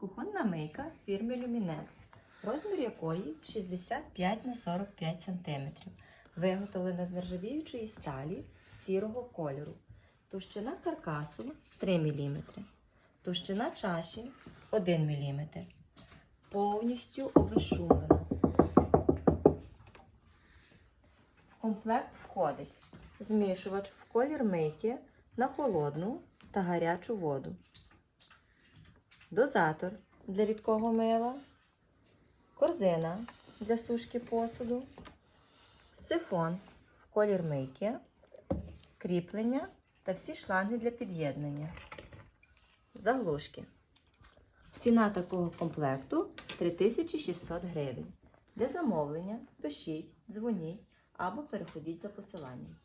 Кухонна мийка фірми Luminex, розмір якої 65 на 45 см. Виготовлена з нержавіючої сталі сірого кольору. Товщина каркасу 3 мм. Товщина чаші 1 мм. Повністю обезшумлена. В комплект входить змішувач в колір мийки на холодну та гарячу воду, дозатор для рідкого мила, корзина для сушки посуду, сифон в колір мийки, кріплення та всі шланги для під'єднання, заглушки. Ціна такого комплекту 3600 гривень. Для замовлення пишіть, дзвоніть або переходіть за посиланням.